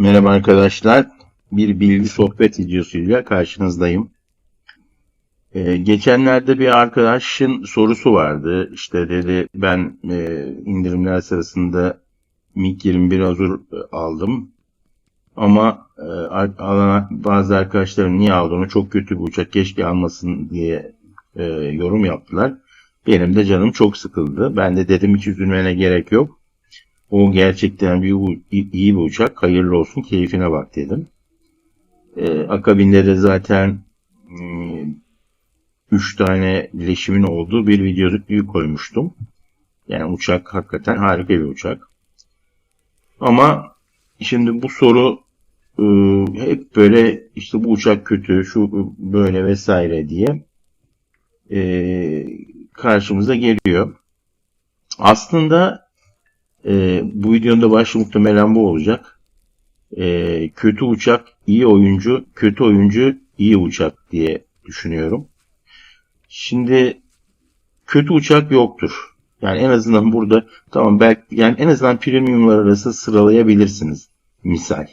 Merhaba arkadaşlar. Bir bilgi sohbet videosuyla karşınızdayım. Ee, geçenlerde bir arkadaşın sorusu vardı. İşte dedi ben e, indirimler sırasında MiG-21 Azur aldım. Ama e, bazı arkadaşlarım niye aldığını çok kötü bir uçak keşke almasın diye e, yorum yaptılar. Benim de canım çok sıkıldı. Ben de dedim hiç üzülmene gerek yok. O gerçekten bir, iyi bir uçak. Hayırlı olsun, keyfine bak dedim. Ee, akabinde de zaten 3 tane bileşimin olduğu bir video koymuştum. Yani uçak hakikaten harika bir uçak. Ama şimdi bu soru e, hep böyle işte bu uçak kötü, şu böyle vesaire diye e, karşımıza geliyor. Aslında ee, bu videonun da başlığı muhtemelen bu olacak. Ee, kötü uçak, iyi oyuncu, kötü oyuncu, iyi uçak diye düşünüyorum. Şimdi kötü uçak yoktur. Yani en azından burada tamam belki yani en azından premiumlar arası sıralayabilirsiniz. Misal.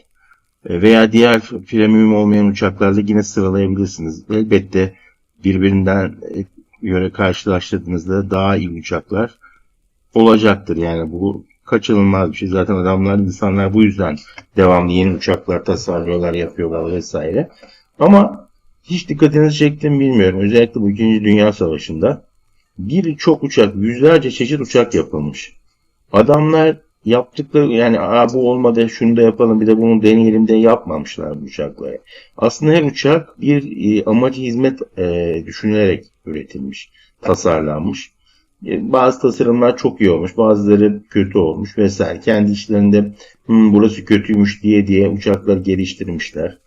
Ee, veya diğer premium olmayan uçaklarda yine sıralayabilirsiniz. Elbette birbirinden e, göre karşılaştırdığınızda daha iyi uçaklar olacaktır. Yani bu kaçınılmaz bir şey. Zaten adamlar, insanlar bu yüzden devamlı yeni uçaklar tasarlıyorlar, yapıyorlar vesaire. Ama hiç dikkatinizi çektim bilmiyorum. Özellikle bu 2. Dünya Savaşı'nda birçok uçak, yüzlerce çeşit uçak yapılmış. Adamlar yaptıkları yani Aa, bu olmadı şunu da yapalım bir de bunu deneyelim de yapmamışlar bu uçakları. Aslında her uçak bir e, amacı hizmet e, düşünülerek üretilmiş, tasarlanmış. E, Bazı tasarımlar çok iyi olmuş, bazıları kötü olmuş vesaire. Kendi işlerinde "Hmm, burası kötüymüş diye diye uçakları geliştirmişler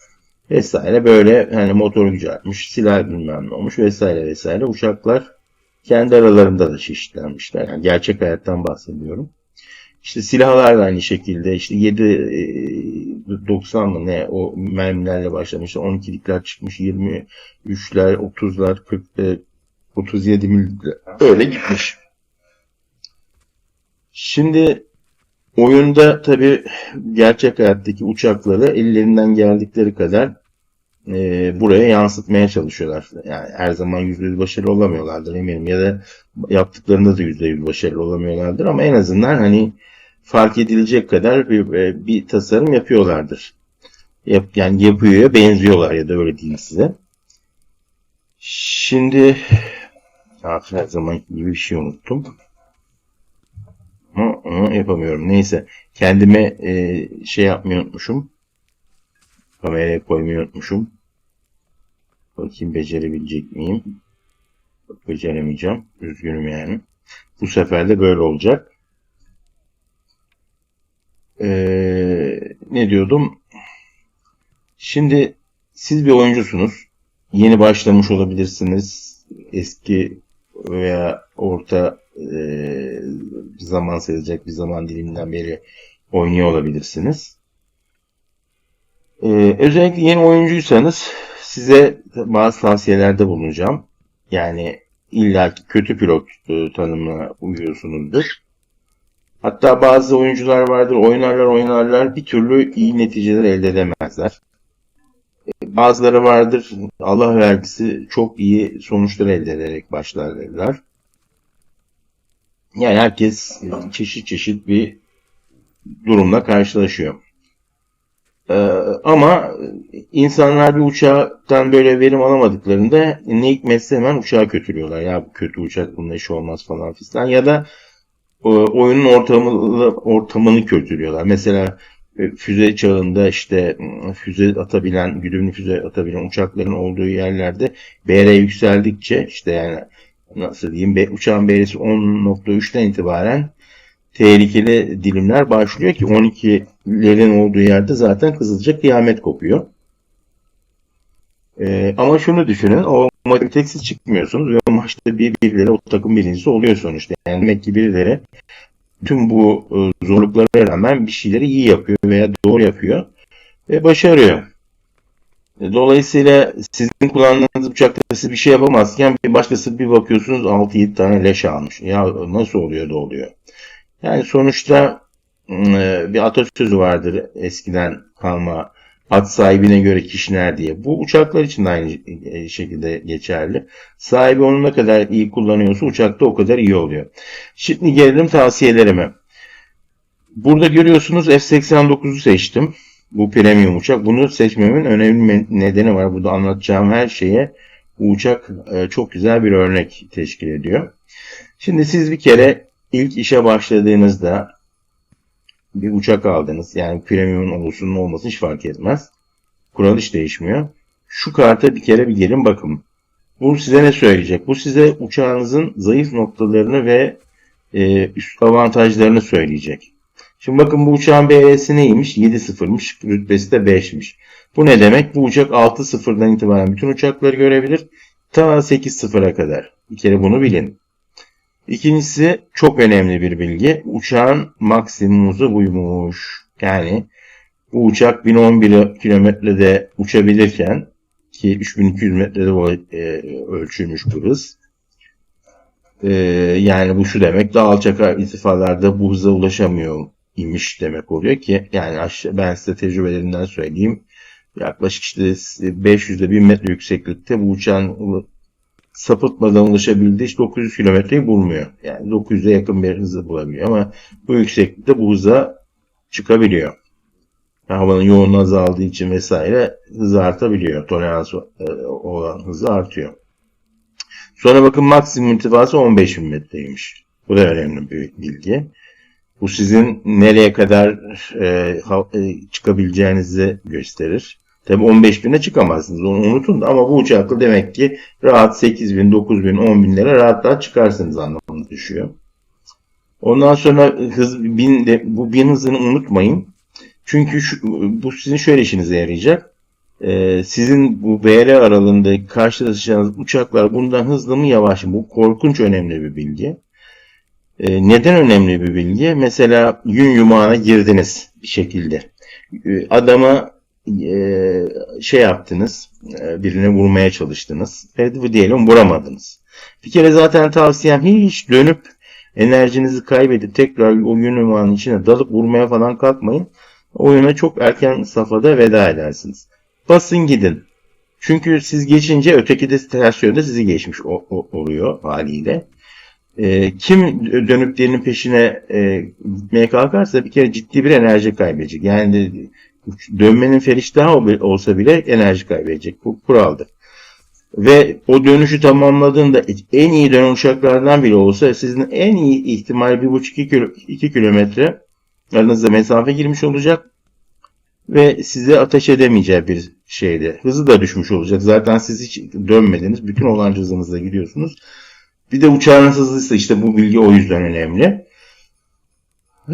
vesaire. Böyle hani motor gücü artmış, silah bilmem ne olmuş vesaire vesaire. Uçaklar kendi aralarında da çeşitlenmişler. Yani gerçek hayattan bahsediyorum. İşte silahlar da aynı şekilde işte 7 e, 90 mı ne o mermilerle başlamış. 12'likler çıkmış, 23'ler, 30'lar, 40 e, 37 mil öyle gitmiş. Şimdi oyunda tabi gerçek hayattaki uçakları ellerinden geldikleri kadar e, buraya yansıtmaya çalışıyorlar. Yani her zaman %100 başarılı olamıyorlardır eminim ya da yaptıklarında da %100 başarılı olamıyorlardır ama en azından hani fark edilecek kadar bir, e, bir tasarım yapıyorlardır. Yap, yani yapıyor benziyorlar ya da öyle diyeyim size. Şimdi Artık her zaman gibi bir şey unuttum. Ama onu yapamıyorum. Neyse. Kendime e, şey yapmayı unutmuşum. Kameraya koymayı unutmuşum. Bakayım becerebilecek miyim? Beceremeyeceğim. Üzgünüm yani. Bu sefer de böyle olacak. Ee, ne diyordum? Şimdi siz bir oyuncusunuz. Yeni başlamış olabilirsiniz. Eski veya orta e, zaman sayılacak bir zaman diliminden beri oynuyor olabilirsiniz. E, özellikle yeni oyuncuysanız size bazı tavsiyelerde bulunacağım. Yani illaki kötü pilot e, tanımına uyuyorsunuzdur. Hatta bazı oyuncular vardır oynarlar oynarlar bir türlü iyi neticeler elde edemezler. Bazıları vardır Allah vergisi çok iyi sonuçlar elde ederek başlarlar. Yani herkes çeşit çeşit bir durumla karşılaşıyor. Ee, ama insanlar bir uçaktan böyle verim alamadıklarında ne hikmetse hemen uçağı kötülüyorlar. Ya kötü uçak bunun işi olmaz falan fistan. Ya da e, oyunun ortamını, ortamını kötülüyorlar. Mesela füze çağında işte füze atabilen, güdümlü füze atabilen uçakların olduğu yerlerde BR yükseldikçe işte yani nasıl diyeyim uçağın BR'si 10.3'ten itibaren tehlikeli dilimler başlıyor ki 12'lerin olduğu yerde zaten kızılca kıyamet kopuyor. Ee, ama şunu düşünün o maçta tek siz çıkmıyorsunuz ve maçta bir birileri o takım birincisi oluyor sonuçta. Yani demek ki birileri tüm bu e, zorluklara rağmen bir şeyleri iyi yapıyor veya doğru yapıyor ve başarıyor. E, dolayısıyla sizin kullandığınız uçakta siz bir şey yapamazken bir başkası bir bakıyorsunuz 6-7 tane leş almış. Ya nasıl oluyor da oluyor. Yani sonuçta e, bir atasözü vardır eskiden kalma at sahibine göre kişner diye. Bu uçaklar için de aynı şekilde geçerli. Sahibi onu ne kadar iyi kullanıyorsa uçakta o kadar iyi oluyor. Şimdi gelelim tavsiyelerime. Burada görüyorsunuz F-89'u seçtim. Bu premium uçak. Bunu seçmemin önemli nedeni var. Burada anlatacağım her şeye bu uçak e, çok güzel bir örnek teşkil ediyor. Şimdi siz bir kere ilk işe başladığınızda bir uçak aldınız. Yani premium'un olsun olmasın hiç fark etmez. Kural hiç değişmiyor. Şu karta bir kere bir gelin bakın. Bu size ne söyleyecek? Bu size uçağınızın zayıf noktalarını ve e, üst avantajlarını söyleyecek. Şimdi bakın bu uçağın BR'si neymiş? 7.0'mış. Rütbesi de 5'miş. Bu ne demek? Bu uçak 6.0'dan itibaren bütün uçakları görebilir. Ta 8.0'a kadar. Bir kere bunu bilin. İkincisi çok önemli bir bilgi. Uçağın maksimum hızı buymuş. Yani bu uçak 1011 kilometrede uçabilirken ki 3200 metrede e, ölçülmüş bu hız. E, yani bu şu demek daha alçak irtifalarda bu hıza ulaşamıyor imiş demek oluyor ki yani aşağı, ben size tecrübelerinden söyleyeyim. Yaklaşık işte 500'de 1000 metre yükseklikte bu uçağın sapıtmadan ulaşabildiği işte 900 kilometreyi bulmuyor. Yani 900'e yakın bir hızı bulabiliyor ama bu yükseklikte bu hıza çıkabiliyor. Havanın yoğunluğu azaldığı için vesaire hızı artabiliyor. Tolerans e, olan hızı artıyor. Sonra bakın maksimum irtifası 15.000 metreymiş. Bu da önemli bir bilgi. Bu sizin nereye kadar e, e, çıkabileceğinizi gösterir. Tabi 15 bine çıkamazsınız onu unutun ama bu uçakla demek ki rahat 8 bin, 9 bin, 10 binlere rahat rahat çıkarsınız anlamına düşüyor. Ondan sonra hız bin de, bu bin hızını unutmayın. Çünkü şu, bu sizin şöyle işinize yarayacak. Ee, sizin bu BR aralığında karşılaşacağınız uçaklar bundan hızlı mı yavaş mı? Bu korkunç önemli bir bilgi. Ee, neden önemli bir bilgi? Mesela yün yumağına girdiniz bir şekilde. Ee, adama e, şey yaptınız, e, birine vurmaya çalıştınız. Evet diyelim vuramadınız. Bir kere zaten tavsiyem hiç dönüp enerjinizi kaybedip tekrar o yün yumağının içine dalıp vurmaya falan kalkmayın. Oyuna çok erken safhada veda edersiniz. Basın gidin. Çünkü siz geçince öteki de ters yönde sizi geçmiş oluyor haliyle. E, kim dönüp diğerinin peşine e, gitmeye kalkarsa bir kere ciddi bir enerji kaybedecek. Yani dönmenin feriştahı olsa bile enerji kaybedecek. Bu kuraldır. Ve o dönüşü tamamladığında en iyi dönen uçaklardan bile olsa sizin en iyi ihtimal 1,5-2 kilometre aranızda mesafe girmiş olacak ve size ateş edemeyeceği bir şeyde. Hızı da düşmüş olacak. Zaten siz hiç dönmediniz. Bütün olan hızınızla gidiyorsunuz. Bir de uçağınız hızlıysa işte bu bilgi o yüzden önemli.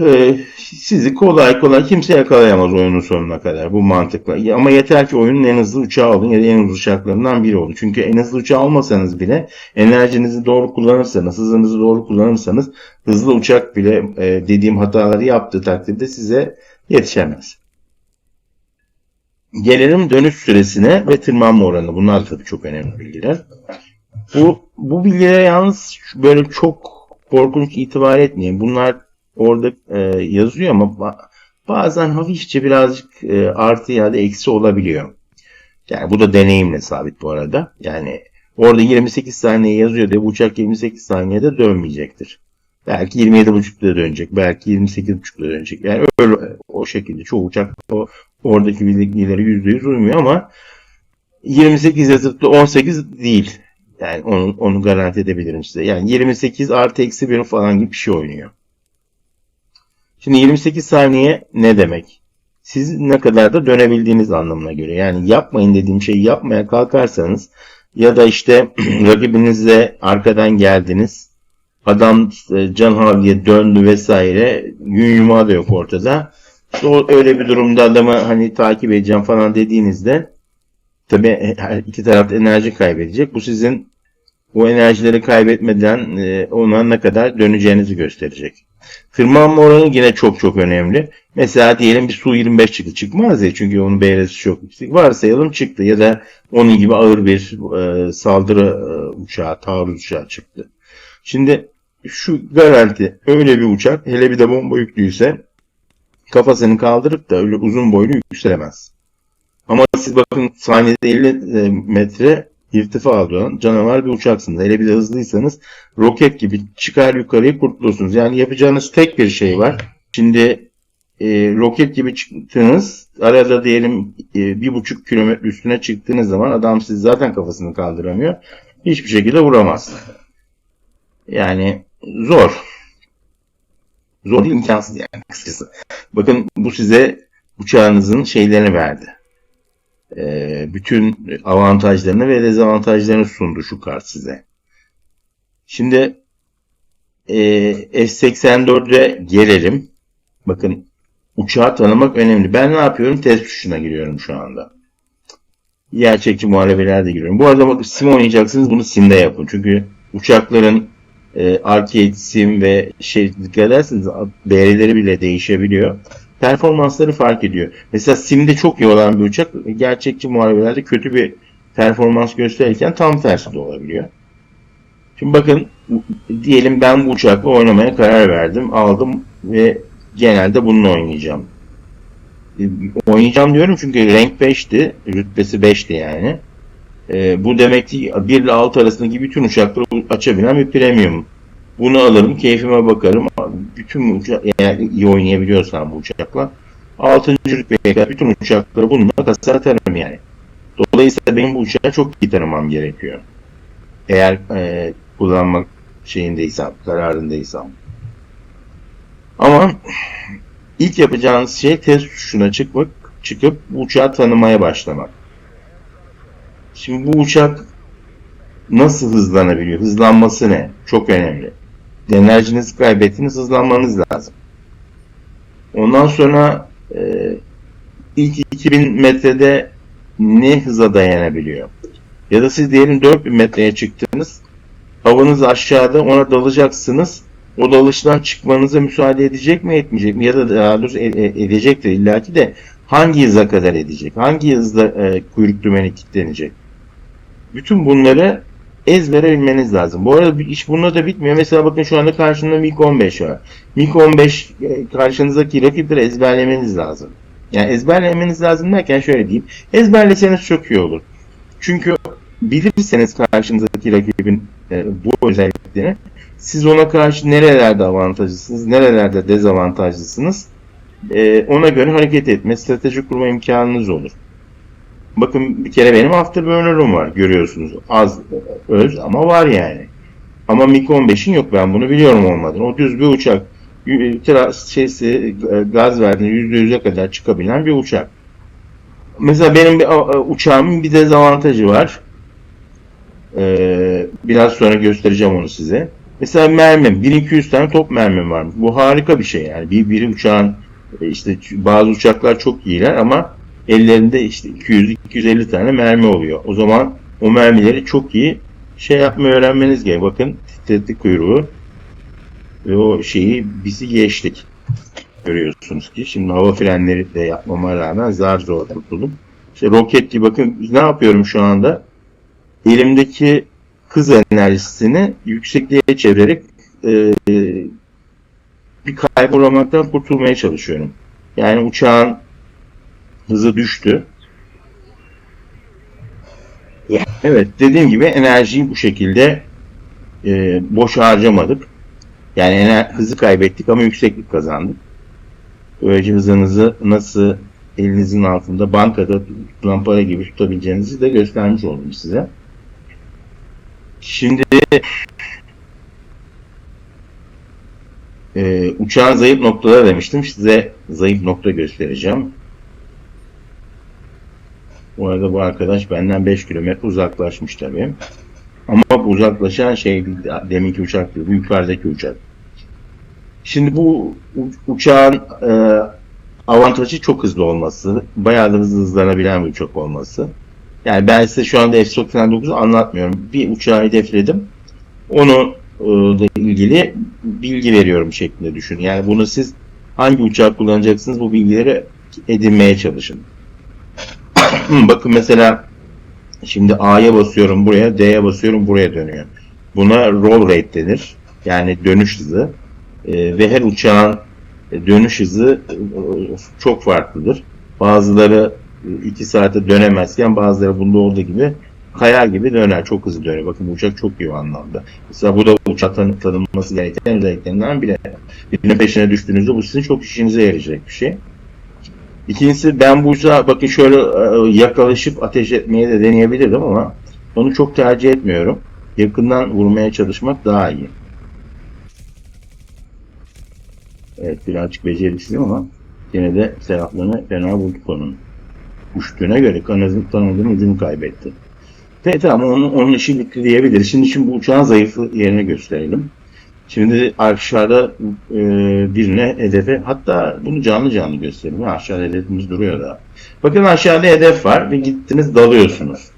Ee, sizi kolay kolay kimse yakalayamaz oyunun sonuna kadar bu mantıkla. Ama yeter ki oyunun en hızlı uçağı olun ya da en hızlı uçaklarından biri olun. Çünkü en hızlı uçağı olmasanız bile enerjinizi doğru kullanırsanız, hızınızı doğru kullanırsanız hızlı uçak bile e, dediğim hataları yaptığı takdirde size yetişemez. Gelelim dönüş süresine ve tırmanma oranı. Bunlar tabii çok önemli bilgiler. Bu, bu bilgilere yalnız böyle çok korkunç itibar etmeyin. Bunlar orada e, yazıyor ama bazen hafifçe birazcık e, artı ya da eksi olabiliyor. Yani bu da deneyimle sabit bu arada. Yani orada 28 saniye yazıyor diye uçak 28 saniyede dönmeyecektir. Belki 27.5'da dönecek. Belki 28.5'da dönecek. Yani öyle o şekilde çoğu uçak o oradaki bilgilere %100 uymuyor ama 28 yazıp da 18 değil. Yani onu, onu garanti edebilirim size. Yani 28 artı eksi 1 falan gibi bir şey oynuyor. Şimdi 28 saniye ne demek? Siz ne kadar da dönebildiğiniz anlamına göre. Yani yapmayın dediğim şeyi yapmaya kalkarsanız ya da işte rakibinizle arkadan geldiniz. Adam can havliye döndü vesaire. Yün yumağı da yok ortada. İşte öyle bir durumda adamı hani takip edeceğim falan dediğinizde tabi e, iki taraf enerji kaybedecek. Bu sizin o enerjileri kaybetmeden e, ona ne kadar döneceğinizi gösterecek. Tırmanma oranı yine çok çok önemli. Mesela diyelim bir Su-25 çıktı. Çıkmaz ya çünkü onun BR'si çok yüksek. Varsayalım çıktı ya da onun gibi ağır bir e, saldırı e, uçağı, taarruz uçağı çıktı. Şimdi şu garanti öyle bir uçak hele bir de bomba yüklüyse kafasını kaldırıp da öyle uzun boylu yükselemez. Ama siz bakın saniyede 50 metre irtifa alan canavar bir uçaksınız. Hele bir de hızlıysanız roket gibi çıkar yukarıyı kurtulursunuz. Yani yapacağınız tek bir şey var. Şimdi e, roket gibi çıktınız. Arada diyelim e, bir buçuk kilometre üstüne çıktığınız zaman adam siz zaten kafasını kaldıramıyor. Hiçbir şekilde vuramaz. Yani zor. Zor değil imkansız yani kısacası. Bakın bu size uçağınızın şeylerini verdi. Ee, bütün avantajlarını ve dezavantajlarını sundu şu kart size. Şimdi e, F-84'e gelelim. Bakın uçağı tanımak önemli. Ben ne yapıyorum? Test tuşuna giriyorum şu anda. Gerçekçi muharebelerde giriyorum. Bu arada bakın sim oynayacaksınız bunu simde yapın. Çünkü uçakların e, arcade sim ve şey dikkat ederseniz değerleri bile değişebiliyor. Performansları fark ediyor. Mesela simde çok iyi olan bir uçak gerçekçi muharebelerde kötü bir performans gösterirken tam tersi de olabiliyor. Şimdi bakın diyelim ben bu uçakla oynamaya karar verdim. Aldım ve genelde bununla oynayacağım. Oynayacağım diyorum çünkü renk 5'ti. Rütbesi 5'ti yani. E, bu demek ki 1 ile 6 arasındaki bütün uçakları açabilen bir premium. Bunu alırım, keyfime bakarım. Bütün uçak, eğer iyi oynayabiliyorsam bu uçakla 6. rütbeye kadar bütün uçakları bununla kasar atarım yani. Dolayısıyla benim bu uçağı çok iyi tanımam gerekiyor. Eğer e, kullanmak şeyindeysem, kararındaysam. Ama ilk yapacağınız şey test tuşuna çıkmak, çıkıp bu uçağı tanımaya başlamak. Şimdi bu uçak nasıl hızlanabiliyor? Hızlanması ne? Çok önemli. Enerjinizi kaybettiniz, hızlanmanız lazım. Ondan sonra e, ilk 2000 metrede ne hıza dayanabiliyor? Ya da siz diyelim 4000 metreye çıktınız. Havanız aşağıda ona dalacaksınız. O dalıştan çıkmanıza müsaade edecek mi etmeyecek mi? Ya da daha doğrusu e- e- edecektir illaki de hangi hıza kadar edecek? Hangi hızda e, kuyruk dümeni kilitlenecek? Bütün bunları ezbere bilmeniz lazım. Bu arada iş bununla da bitmiyor. Mesela bakın şu anda karşında MiG-15 var. MiG-15 e, karşınızdaki rakipleri ezberlemeniz lazım. Yani ezberlemeniz lazım derken şöyle diyeyim. Ezberleseniz çok iyi olur. Çünkü bilirseniz karşınızdaki rakibin e, bu özelliklerini siz ona karşı nerelerde avantajlısınız, nerelerde dezavantajlısınız e, ona göre hareket etme, strateji kurma imkanınız olur. Bakın bir kere benim Afterburner'ım var görüyorsunuz. Az öz ama var yani. Ama MiG-15'in yok ben bunu biliyorum olmadan. O düz bir uçak. Şeysi, gaz verdiğinde %100'e kadar çıkabilen bir uçak. Mesela benim bir uçağımın bir dezavantajı var. Ee, biraz sonra göstereceğim onu size. Mesela mermim, 1200 tane top mermim var. Bu harika bir şey yani. Bir, bir uçağın işte bazı uçaklar çok iyiler ama ellerinde işte 200-250 tane mermi oluyor. O zaman o mermileri çok iyi şey yapmayı öğrenmeniz gerekiyor. Bakın titretti kuyruğu ve o şeyi bizi geçtik. Görüyorsunuz ki şimdi hava frenleri de yapmama rağmen zar zor kurtuldum. İşte roketli bakın ne yapıyorum şu anda? Elimdeki hız enerjisini yüksekliğe çevirerek e, bir kaybolmaktan kurtulmaya çalışıyorum. Yani uçağın hızı düştü. Evet dediğim gibi enerjiyi bu şekilde e, boş harcamadık. Yani ener- hızı kaybettik ama yükseklik kazandık. Böylece hızınızı nasıl elinizin altında bankada tutulan para gibi tutabileceğinizi de göstermiş oldum size. Şimdi e, uçağın zayıf noktaları demiştim. Size zayıf nokta göstereceğim. Bu arada bu arkadaş benden 5 kilometre uzaklaşmış tabii. Ama bu uzaklaşan şey deminki uçak değil, bu yukarıdaki uçak. Şimdi bu uçağın e, avantajı çok hızlı olması, bayağı da hızlı hızlanabilen bir uçak olması. Yani ben size şu anda F-89'u anlatmıyorum. Bir uçağı hedefledim. Onu e, ile ilgili bilgi veriyorum şeklinde düşünün. Yani bunu siz hangi uçağı kullanacaksınız bu bilgileri edinmeye çalışın. Bakın mesela şimdi A'ya basıyorum buraya, D'ye basıyorum buraya dönüyor. Buna roll rate denir. Yani dönüş hızı. E, ve her uçağın e, dönüş hızı e, çok farklıdır. Bazıları 2 saate dönemezken bazıları bunda olduğu gibi kayar gibi döner. Çok hızlı dönüyor. Bakın bu uçak çok iyi anlamda. Mesela bu da uçak tanı- tanınması gereken özelliklerinden biri. Birinin peşine düştüğünüzde bu sizin çok işinize yarayacak bir şey. İkincisi ben bu uçağı bakın şöyle e, yakalaşıp ateş etmeye de deneyebilirdim ama onu çok tercih etmiyorum. Yakından vurmaya çalışmak daha iyi. Evet birazcık beceriksizim ama yine de seraplarını fena bulduk onun. Uçtuğuna göre kanadın tanıdığım ucunu kaybetti. Ve tamam onun, onun işi bitti diyebiliriz. Şimdi şimdi bu uçağın zayıfı yerini gösterelim. Şimdi aşağıda e, birine hedefe hatta bunu canlı canlı gösterelim. Aşağıda hedefimiz duruyor da. Bakın aşağıda hedef var ve gittiniz dalıyorsunuz.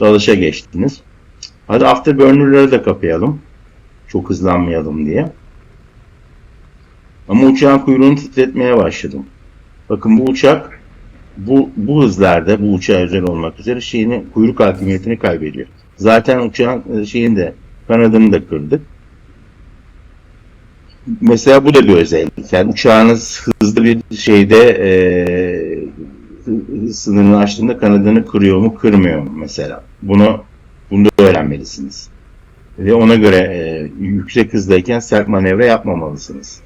Dalışa geçtiniz. Hadi afterburner'ları da kapayalım. Çok hızlanmayalım diye. Ama uçağın kuyruğunu titretmeye başladım. Bakın bu uçak bu, bu hızlarda bu uçağa özel olmak üzere şeyini kuyruk hakimiyetini kaybediyor. Zaten uçağın e, şeyinde kanadını da kırdık. Mesela bu da bir özellik. Yani uçağınız hızlı bir şeyde e, sınırını aştığında kanadını kırıyor mu kırmıyor mu mesela. Bunu bunu da öğrenmelisiniz. Ve ona göre e, yüksek hızdayken sert manevra yapmamalısınız.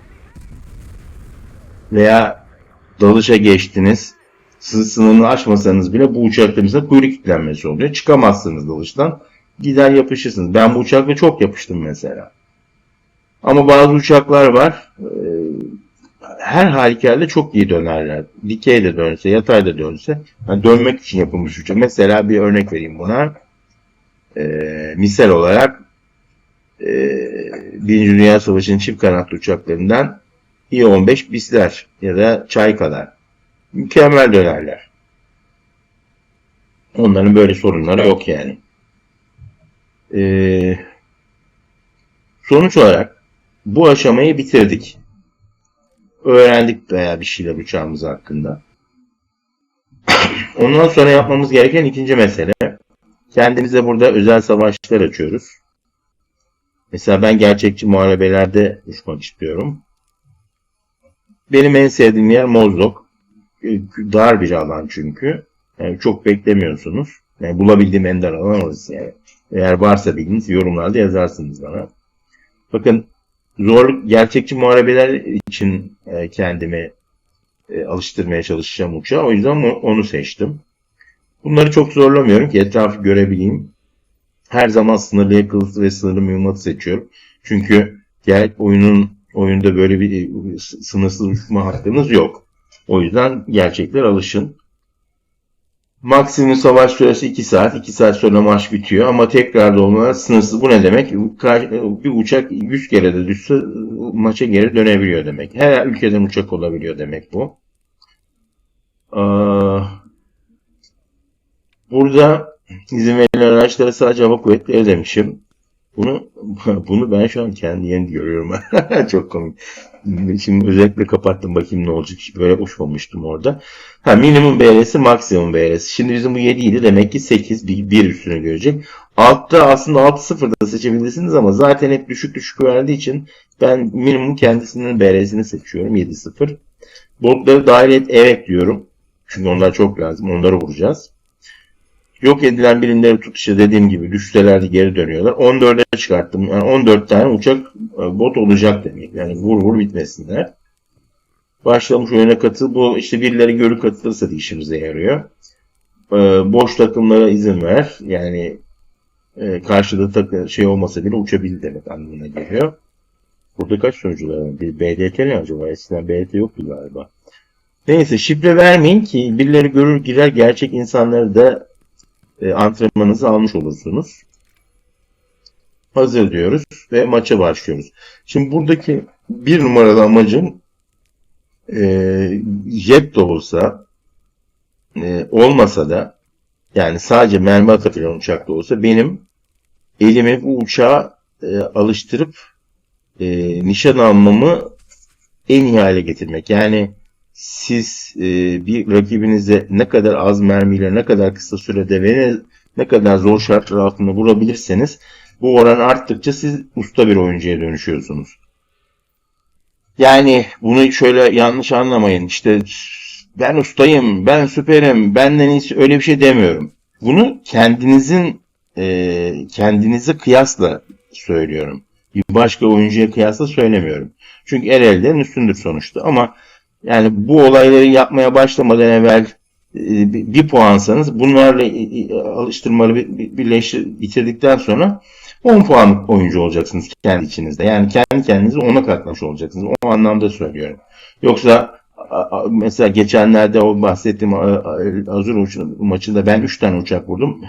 Veya dalışa geçtiniz. Siz sınırını aşmasanız bile bu uçakta mesela kuyruk kilitlenmesi oluyor. Çıkamazsınız dalıştan. Gider yapışırsınız. Ben bu uçakla çok yapıştım mesela. Ama bazı uçaklar var. e, Her halükarda çok iyi dönerler. Dikey de dönse, yatay da dönse. Yani dönmek için yapılmış uçak. Mesela bir örnek vereyim buna. E, misal olarak e, Birinci Dünya Savaşı'nın çift kanatlı uçaklarından İ-15 Bisler ya da Çaykalar. Mükemmel dönerler. Onların böyle sorunları yok yani. Ee, sonuç olarak bu aşamayı bitirdik. Öğrendik veya bir şeyler uçağımız hakkında. Ondan sonra yapmamız gereken ikinci mesele. Kendimize burada özel savaşlar açıyoruz. Mesela ben gerçekçi muharebelerde uçmak istiyorum. Benim en sevdiğim yer Mozdok. Ee, Dar bir alan çünkü. Yani çok beklemiyorsunuz. Yani bulabildiğim en dar alan orası yani. Eğer varsa bilginiz yorumlarda yazarsınız bana. Bakın zorluk gerçekçi muharebeler için e, kendimi e, alıştırmaya çalışacağım uçağa. O yüzden onu seçtim. Bunları çok zorlamıyorum ki etrafı görebileyim. Her zaman sınırlı yakılısı ve sınırlı mühimmatı seçiyorum. Çünkü gerek oyunun oyunda böyle bir e, sınırsız uçma hakkınız yok. O yüzden gerçekler alışın. Maksimum savaş süresi 2 saat. 2 saat sonra maç bitiyor ama tekrar dolmalar sınırsız. Bu ne demek? Bir uçak 100 kere de düşse maça geri dönebiliyor demek. Her ülkeden uçak olabiliyor demek bu. Burada izin verilen araçlara sadece hava kuvvetleri demişim. Bunu bunu ben şu an kendi yeni görüyorum. Çok komik. Şimdi özellikle kapattım bakayım ne olacak. Böyle uçmamıştım orada. Ha minimum BR'si maksimum BR'si. Şimdi bizim bu 7 idi. Demek ki 8 bir, bir üstünü görecek. Altta aslında 6-0'da seçebilirsiniz ama zaten hep düşük düşük verdiği için ben minimum kendisinin BR'sini seçiyorum. 7-0. Botları dahil et evet diyorum. Çünkü onlar çok lazım. Onları vuracağız. Yok edilen birimleri tutuşa dediğim gibi düşseler de geri dönüyorlar. 14'e çıkarttım. Yani 14 tane uçak e, bot olacak demek. Yani vur vur bitmesinler. Başlamış oyuna katıl. Bu işte birileri görü katılırsa işimize yarıyor. E, boş takımlara izin ver. Yani e, karşıda takı, şey olmasa bile uçabil demek anlamına geliyor. Burada kaç sunucular var? Bir BDT ne acaba? Eskiden BDT yoktu galiba. Neyse şifre vermeyin ki birileri görür girer gerçek insanları da e, antrenmanınızı almış olursunuz. Hazır diyoruz ve maça başlıyoruz. Şimdi buradaki bir numaralı amacım e, jet de olsa e, olmasa da yani sadece mermi atabilen uçak da olsa benim elimi bu uçağa e, alıştırıp e, nişan almamı en iyi hale getirmek. Yani siz e, bir rakibinize ne kadar az mermiyle ne kadar kısa sürede ve ne, ne kadar zor şartlar altında vurabilirseniz bu oran arttıkça siz usta bir oyuncuya dönüşüyorsunuz. Yani bunu şöyle yanlış anlamayın. İşte ben ustayım, ben süperim, benden iyisi öyle bir şey demiyorum. Bunu kendinizin e, kendinize kıyasla söylüyorum. Bir başka oyuncuya kıyasla söylemiyorum. Çünkü el elden üstündür sonuçta. Ama yani bu olayları yapmaya başlamadan evvel e, bir puansanız bunlarla alıştırmalı bir- bir- birleştir bitirdikten sonra 10 puanlık oyuncu olacaksınız kendi içinizde. Yani kendi kendinizi ona katlamış olacaksınız. O anlamda söylüyorum. Yoksa mesela geçenlerde o bahsettiğim Azur maçında ben 3 tane uçak vurdum.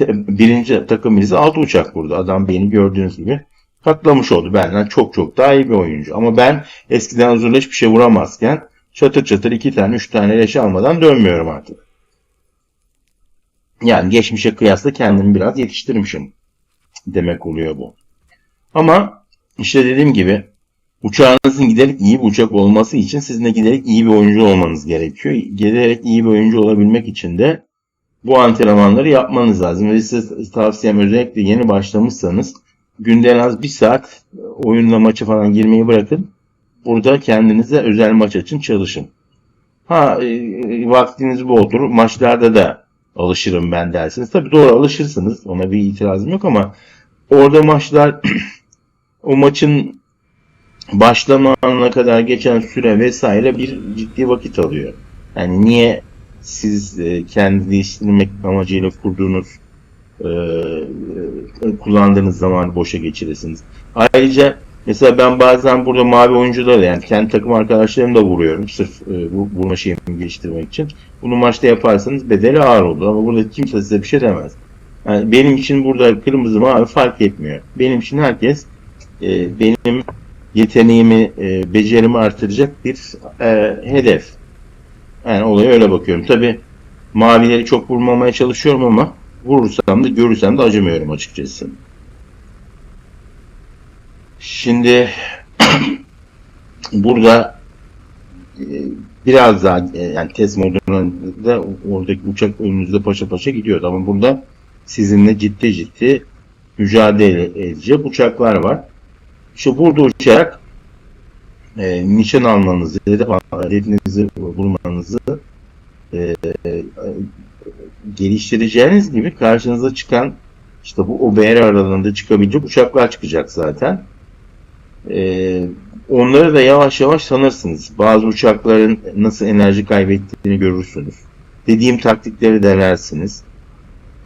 Birinci takım birisi 6 uçak vurdu. Adam beni gördüğünüz gibi katlamış oldu. Benden çok çok daha iyi bir oyuncu. Ama ben eskiden Azur'la hiçbir şey vuramazken çatır çatır 2 tane 3 tane leş almadan dönmüyorum artık. Yani geçmişe kıyasla kendimi biraz yetiştirmişim demek oluyor bu. Ama işte dediğim gibi uçağınızın giderek iyi bir uçak olması için sizin de giderek iyi bir oyuncu olmanız gerekiyor. Giderek iyi bir oyuncu olabilmek için de bu antrenmanları yapmanız lazım. Ve size tavsiyem özellikle yeni başlamışsanız günde en az bir saat oyunla maça falan girmeyi bırakın. Burada kendinize özel maç için çalışın. Ha e, vaktiniz boldur. Maçlarda da alışırım ben dersiniz. Tabii doğru alışırsınız. Ona bir itirazım yok ama orada maçlar o maçın başlama anına kadar geçen süre vesaire bir ciddi vakit alıyor. Yani niye siz e, kendi değiştirmek amacıyla kurduğunuz e, e, kullandığınız zaman boşa geçirirsiniz. Ayrıca mesela ben bazen burada mavi oyuncuları da yani kendi takım arkadaşlarımı da vuruyorum sırf e, bu vurma şeyimi geliştirmek için. Bunu maçta yaparsanız bedeli ağır olur ama burada kimse size bir şey demez. Yani benim için burada kırmızı mavi fark etmiyor. Benim için herkes e, benim yeteneğimi, e, becerimi artıracak bir e, hedef. Yani olaya öyle bakıyorum. Tabi mavileri çok vurmamaya çalışıyorum ama vurursam da görürsem de acımıyorum açıkçası. Şimdi burada e, biraz daha e, yani test modunda oradaki uçak önünüzde paşa paşa gidiyordu ama burada sizinle ciddi ciddi mücadele edecek uçaklar var. İşte burada uçarak e, nişan almanızı, hedef hedefinizi bulmanızı e, e, geliştireceğiniz gibi karşınıza çıkan işte bu OBR aralığında çıkabilecek uçaklar çıkacak zaten. E, onları da yavaş yavaş tanırsınız. Bazı uçakların nasıl enerji kaybettiğini görürsünüz. Dediğim taktikleri denersiniz.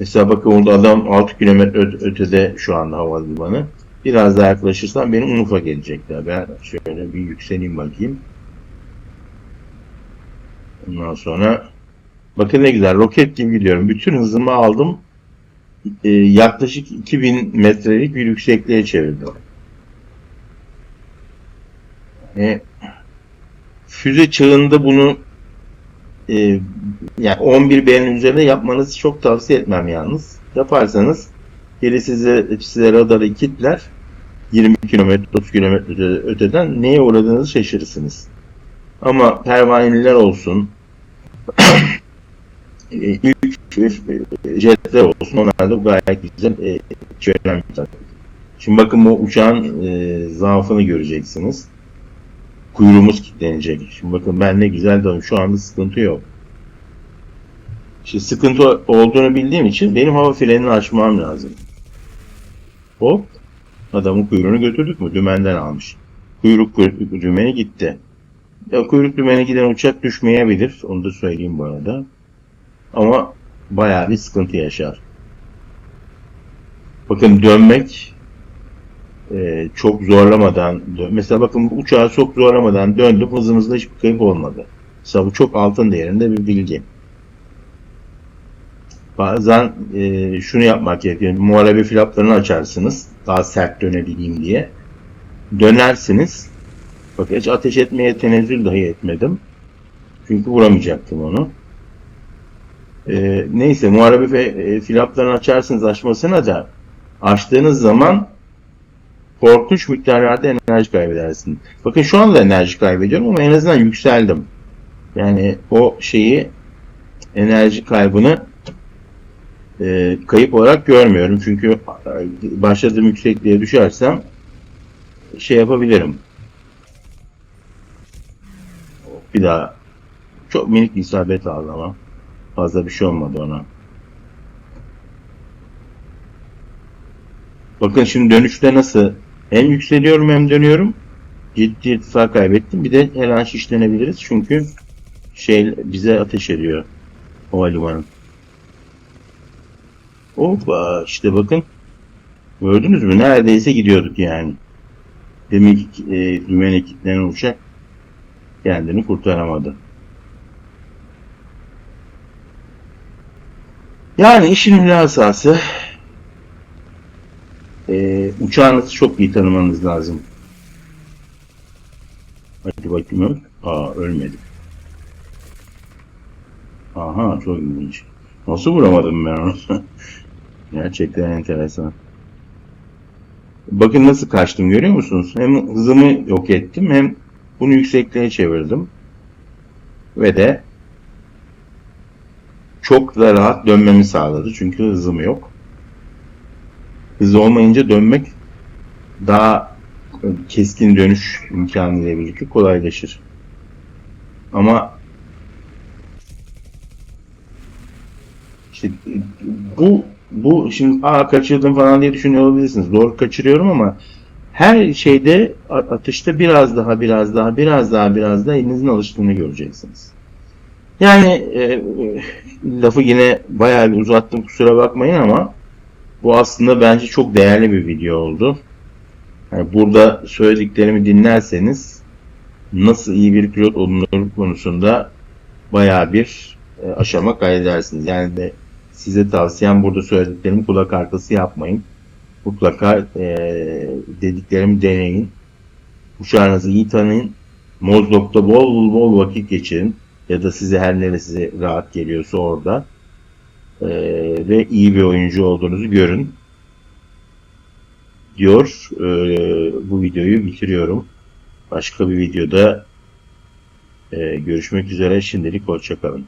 Mesela bakın orada adam 6 kilometre öte- ötede şu anda havalimanı. Biraz daha yaklaşırsam benim Unuf'a gelecekler. Ben şöyle bir yükseleyim bakayım. Ondan sonra bakın ne güzel roket gibi gidiyorum. Bütün hızımı aldım. Ee, yaklaşık 2000 metrelik bir yüksekliğe çevirdim. E, füze çağında bunu e, yani 11B'nin üzerine yapmanızı çok tavsiye etmem yalnız. Yaparsanız Biri size, size radarı kitler. 20 kilometre, 30 kilometre öteden neye uğradığınızı şaşırırsınız. Ama pervaneliler olsun, e, ilk e, jetler olsun, onlar da gayet güzel e, çevrem Şimdi bakın bu uçağın e, zaafını göreceksiniz. Kuyruğumuz kilitlenecek. Şimdi bakın ben ne güzel dönüyorum. Şu anda sıkıntı yok. Şimdi sıkıntı olduğunu bildiğim için benim hava frenini açmam lazım. Hop. Adamın kuyruğunu götürdük mü? Dümenden almış. Kuyruk kuyruk dümeni gitti. Ya kuyruk dümeni giden uçak düşmeyebilir. Onu da söyleyeyim bu arada. Ama bayağı bir sıkıntı yaşar. Bakın dönmek e, çok zorlamadan. Mesela bakın uçağı çok zorlamadan döndüm. Hızımızda hiçbir kayıp olmadı. Mesela bu çok altın değerinde bir bilgi. Bazen e, şunu yapmak gerekiyor. Muharebe flaplarını açarsınız. Daha sert dönebileyim diye. Dönersiniz. Bak hiç ateş etmeye tenezzül dahi etmedim. Çünkü vuramayacaktım onu. E, neyse muharebe flaplarını açarsınız açmasına da açtığınız zaman korkunç miktarlarda enerji kaybedersin. Bakın şu anda enerji kaybediyorum ama en azından yükseldim. Yani o şeyi enerji kaybını e, kayıp olarak görmüyorum. Çünkü e, başladığım yüksekliğe düşersem şey yapabilirim. bir daha çok minik bir isabet aldı ama fazla bir şey olmadı ona. Bakın şimdi dönüşte nasıl hem yükseliyorum hem dönüyorum. Ciddi irtifa kaybettim. Bir de her şişlenebiliriz çünkü şey bize ateş ediyor havalimanı. Hoppa işte bakın. Gördünüz mü? Neredeyse gidiyorduk yani. Demek ki e, dümene kilitlenen uçak kendini kurtaramadı. Yani işin hülasası e, uçağınızı çok iyi tanımanız lazım. Hadi bakayım. Aa ölmedim. Aha çok ilginç. Nasıl vuramadım ben onu? Gerçekten enteresan. Bakın nasıl kaçtım görüyor musunuz? Hem hızımı yok ettim hem bunu yüksekliğe çevirdim. Ve de çok da rahat dönmemi sağladı. Çünkü hızım yok. Hız olmayınca dönmek daha keskin dönüş imkanı ile birlikte kolaylaşır. Ama işte bu bu şimdi aa kaçırdım falan diye düşünüyor olabilirsiniz. Doğru kaçırıyorum ama her şeyde atışta biraz daha biraz daha biraz daha biraz daha elinizin alıştığını göreceksiniz. Yani e, e, lafı yine bayağı bir uzattım kusura bakmayın ama bu aslında bence çok değerli bir video oldu. Yani burada söylediklerimi dinlerseniz nasıl iyi bir pilot olunur konusunda bayağı bir e, aşama kaydedersiniz. Yani de size tavsiyem burada söylediklerimi kulak arkası yapmayın. Mutlaka e, dediklerimi deneyin. Uçağınızı iyi tanıyın. Mozlok'ta bol bol vakit geçirin. Ya da size her neresi rahat geliyorsa orada. E, ve iyi bir oyuncu olduğunuzu görün. Diyor. E, bu videoyu bitiriyorum. Başka bir videoda e, görüşmek üzere. Şimdilik hoşçakalın.